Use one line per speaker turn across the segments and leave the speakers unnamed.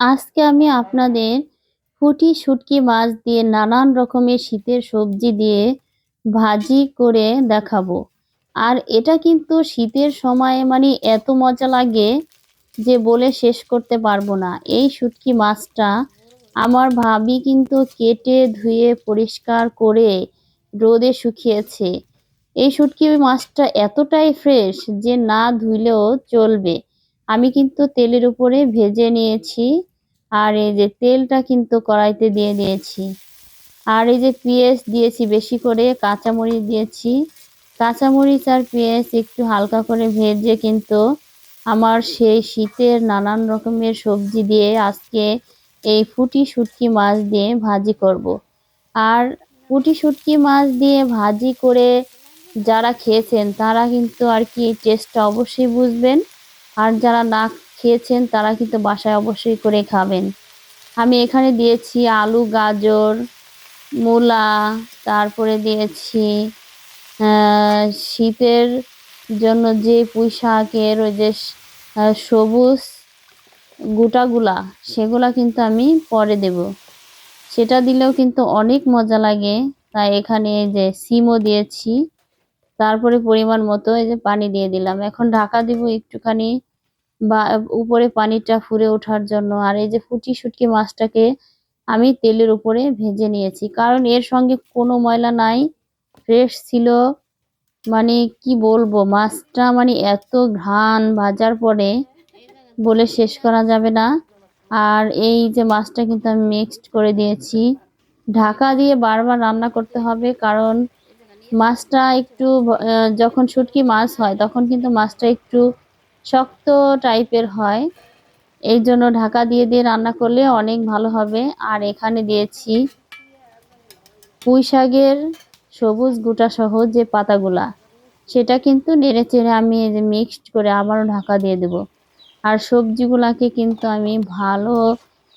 আজকে আমি আপনাদের পুঁটি শুটকি মাছ দিয়ে নানান রকমের শীতের সবজি দিয়ে ভাজি করে দেখাবো। আর এটা কিন্তু শীতের সময়ে মানে এত মজা লাগে যে বলে শেষ করতে পারব না। এই শুটকি মাছটা আমার ভাবি কিন্তু কেটে ধুয়ে পরিষ্কার করে রোদে শুকিয়েছে। এই শুটকি মাছটা এতটাই ফ্রেশ যে না ধুইলেও চলবে। আমি কিন্তু তেলের উপরে ভেজে নিয়েছি আর এই যে তেলটা কিন্তু কড়াইতে দিয়ে দিয়েছি। আর এই যে পেঁয়াজ দিয়েছি বেশি করে, কাঁচামরিচ দিয়েছি। কাঁচামরিচ আর পেঁয়াজ একটু হালকা করে ভেজে কিন্তু আমার সেই শীতের নানান রকমের সবজি দিয়ে আজকে এই ফুটি শুটকি মাছ দিয়ে ভাজি করব। আর পুটি শুটকি মাছ দিয়ে ভাজি করে যারা খেয়েছেন তারা কিন্তু আর কি টেস্টটা অবশ্যই বুঝবেন। আর যারা না খেয়েছেন, তারা কিন্তু বাসায় অবশ্যই করে খাবেন। আমি এখানে দিয়েছি আলু, গাজর, মূলা, তারপরে দিয়েছি শীতের জন্য যে পুঁই শাকের ওই যে সবুজ গোটাগুলা, সেগুলা কিন্তু আমি পরে দেব। সেটা দিলেও কিন্তু অনেক মজা লাগে। তাই এখানে যে সিমও দিয়েছি। তারপরে পরিমাণ মতো এই যে পানি দিয়ে দিলাম। এখন ঢাকা দিব একটুখানি বা উপরে পানিটা ফুরে ওঠার জন্য। আর এই যে ফুটি শুটকি মাছটাকে আমি তেলের উপরে ভেজে নিয়েছি। কারণ এর সঙ্গে কোনো ময়লা নাই, ফ্রেশ ছিল। মানে কি বলব, মাছটা মানে এত ঘ্রাণ ভাজার পরে বলে শেষ করা যাবে না। আর এই যে মাছটা কিন্তু আমি মিক্সড করে দিয়েছি। ঢাকা দিয়ে বারবার রান্না করতে হবে কারণ মাছটা একটু যখন শুটকি মাছ হয়, তখন কিন্তু মাছটা একটু শক্ত টাইপের হয়। এই জন্য ঢাকা দিয়ে দিয়ে রান্না করলে অনেক ভালো হবে। আর এখানে দিয়েছি পুঁই শাকের সবুজ গোটা সহ যে পাতাগুলা, সেটা কিন্তু নেড়ে চেড়ে আমি মিক্সড করে আবারও ঢাকা দিয়ে দেব। আর সবজিগুলাকে কিন্তু আমি ভালো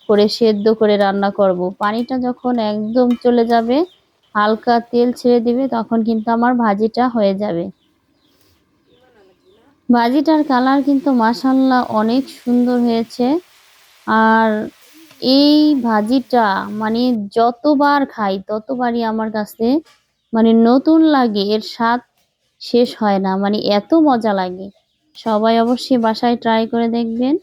করে সেদ্ধ করে রান্না করব। পানিটা যখন একদম চলে যাবে হালকা তেল ছেড়ে দিবে, তখন কিন্তু আমার ভাজিটা হয়ে যাবে। ভাজিটার কালার কিন্তু মাসাল্লাহ অনেক সুন্দর হয়েছে। আর এই ভাজিটা মানে যতবার খাই, ততবারই আমার কাছে মানে নতুন লাগে, এর স্বাদ শেষ হয় না মানে এত মজা লাগে। সবাই অবশ্যই বাসায় ট্রাই করে দেখবেন।